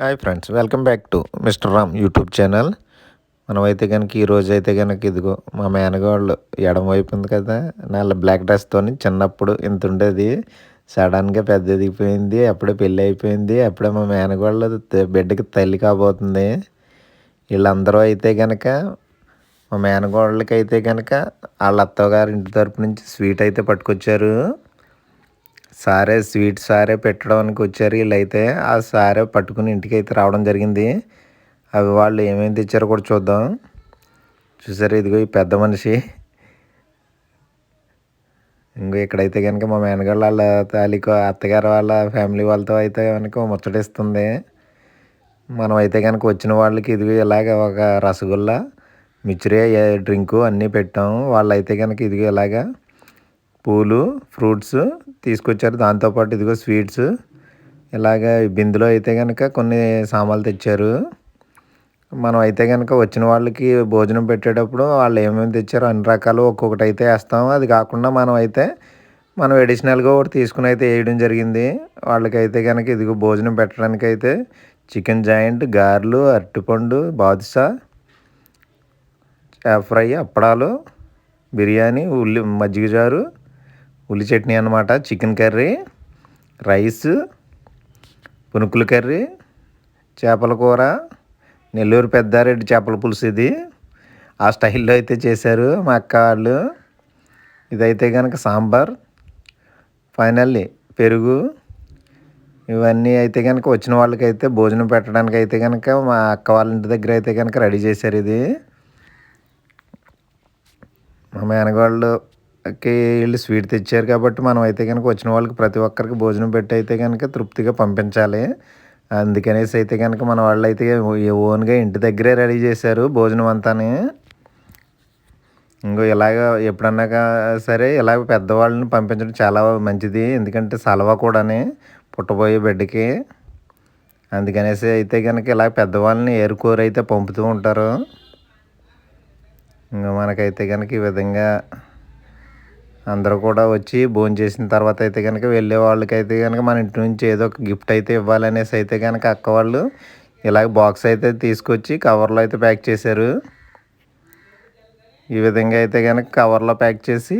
Hi friends welcome back to mister Ram YouTube channel మనమైతే కనుక ఈరోజు అయితే కనుక ఇదిగో మా మేనగాళ్ళు ఎడం వైపు ఉంది కదా నల్ల బ్లాక్ డ్రెస్తో చిన్నప్పుడు ఇంత ఉండేది. సడన్గా పెద్ద ఎదిగిపోయింది అప్పుడే పెళ్ళి అయిపోయింది అప్పుడే మా మేనగాళ్ళు బిడ్డకి తల్లి కాబోతుంది. వీళ్ళందరూ అయితే కనుక మా మేనగోళ్ళకి అయితే కనుక వాళ్ళ అత్తగారి ఇంటి తరపు నుంచి స్వీట్ అయితే పట్టుకొచ్చారు. సారే స్వీట్ సారే పెట్టడానికి వచ్చారు వీళ్ళైతే. ఆ సారే పట్టుకుని ఇంటికి అయితే రావడం జరిగింది. అవి వాళ్ళు ఏమేమి తెచ్చారో కూడా చూద్దాం. చూసారు ఇదిగో ఈ పెద్ద మనిషి. ఇంకో ఇక్కడైతే కనుక మా మేనగాళ్ళ వాళ్ళ తాలికో అత్తగారు వాళ్ళ ఫ్యామిలీ వాళ్ళతో అయితే కనుక ముచ్చటిస్తుంది. మనం అయితే కనుక వచ్చిన వాళ్ళకి ఇదిగో ఇలాగ ఒక రసగుల్లా మిచ్చిరి డ్రింకు అన్నీ పెట్టాం. వాళ్ళైతే కనుక ఇదిగో ఇలాగా పూలు ఫ్రూట్స్ తీసుకొచ్చారు. దాంతోపాటు ఇదిగో స్వీట్స్. ఇలాగ బిందులో అయితే కనుక కొన్ని సామాన్లు తెచ్చారు. మనం అయితే కనుక వచ్చిన వాళ్ళకి భోజనం పెట్టేటప్పుడు వాళ్ళు ఏమేమి తెచ్చారో అన్ని రకాలు ఒక్కొక్కటి అయితే వేస్తాం అది కాకుండా మనం అయితే మనం అడిషనల్గా ఒకటి తీసుకుని అయితే వేయడం జరిగింది. వాళ్ళకైతే కనుక ఇదిగో భోజనం పెట్టడానికి అయితే చికెన్ జాయింట్ గారెలు అరటిపండు బాదుషా ఫ్రై అప్పడాలు బిర్యానీ ఉల్లి మజ్జిగ జారు ఉల్లి చట్నీ అనమాట చికెన్ కర్రీ రైస్ పునుకుల కర్రీ చేపల కూర నెల్లూరు పెద్దారెడ్డి చేపల పులుసు ఇది. ఆ స్టైల్లో అయితే చేశారు మా అక్క వాళ్ళు. ఇదైతే కనుక సాంబార్ ఫైనల్లీ పెరుగు ఇవన్నీ అయితే కనుక వచ్చిన వాళ్ళకైతే భోజనం పెట్టడానికి అయితే కనుక మా అక్క వాళ్ళ ఇంటి దగ్గర అయితే కనుక రెడీ చేశారు ఇది. మా మేనగాళ్ళు కి వీళ్ళు స్వీట్ తెచ్చారు కాబట్టి మనం అయితే కనుక వచ్చిన వాళ్ళకి ప్రతి ఒక్కరికి భోజనం పెట్టి అయితే కనుక తృప్తిగా పంపించాలి. అందుకనేసి అయితే కనుక మన వాళ్ళు అయితే ఓన్గా ఇంటి దగ్గరే రెడీ చేశారు భోజనం అంతాని. ఇంకో ఇలాగ ఎప్పుడన్నా సరే ఇలాగ పెద్దవాళ్ళని పంపించడం చాలా మంచిది. ఎందుకంటే సలవా కూడాని పుట్టబోయే బిడ్డకి. అందుకనేసి అయితే కనుక ఇలా పెద్దవాళ్ళని ఏరుకోరు అయితే పంపుతూ ఉంటారు. ఇంకా మనకైతే కనుక ఈ విధంగా అందరూ కూడా వచ్చి భోజనం చేసిన తర్వాత అయితే కనుక వెళ్ళే వాళ్ళకైతే కనుక మన ఇంటి నుంచి ఏదో ఒక గిఫ్ట్ అయితే ఇవ్వాలనేసి అయితే కనుక అక్క వాళ్ళు ఇలాగ బాక్స్ అయితే తీసుకొచ్చి కవర్లో అయితే ప్యాక్ చేశారు. ఈ విధంగా అయితే కనుక కవర్లో ప్యాక్ చేసి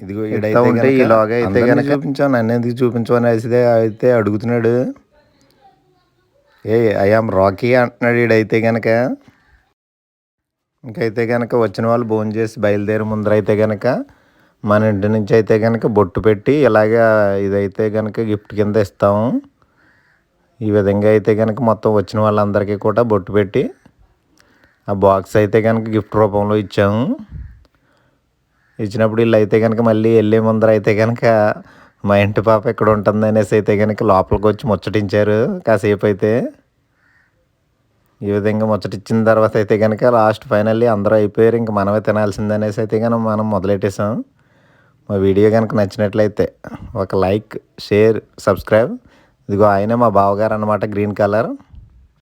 ఇదిగో ఉంటే ఈలోగా అయితే కనుక చూపించాను నన్ను ఎందుకు చూపించమని అయితే అయితే అడుగుతున్నాడు. ఏ ఐఆమ్ రాకీ అంటున్నాడు ఈడైతే కనుక ఇంకైతే కనుక వచ్చిన వాళ్ళు భోజనం చేసి బయలుదేరి ముందర అయితే కనుక మన ఇంటి నుంచి అయితే కనుక బొట్టు పెట్టి ఇలాగా ఇదైతే కనుక గిఫ్ట్ కింద ఇస్తాము. ఈ విధంగా అయితే కనుక మొత్తం వచ్చిన వాళ్ళందరికీ కూడా బొట్టు పెట్టి ఆ బాక్స్ అయితే కనుక గిఫ్ట్ రూపంలో ఇచ్చాము. ఇచ్చినప్పుడు వీళ్ళు అయితే కనుక మళ్ళీ వెళ్ళే ముందర అయితే కనుక మా ఇంటి పాప ఇక్కడ ఉంటుంది అనేసి అయితే కనుక లోపలికి వచ్చి ముచ్చటించారు కాసేపు అయితే. ఈ విధంగా ముచ్చటిచ్చిన తర్వాత అయితే కనుక లాస్ట్ ఫైనల్లీ అందరూ అయిపోయారు. ఇంక మనమే తినాల్సిందనేసి అయితే కనుక మనం మొదలెట్టేసాం. మా వీడియో కనుక నచ్చినట్లయితే ఒక లైక్ షేర్ సబ్స్క్రైబ్. ఇదిగో ఆయనే మా బావగారు అనమాట గ్రీన్ కలర్.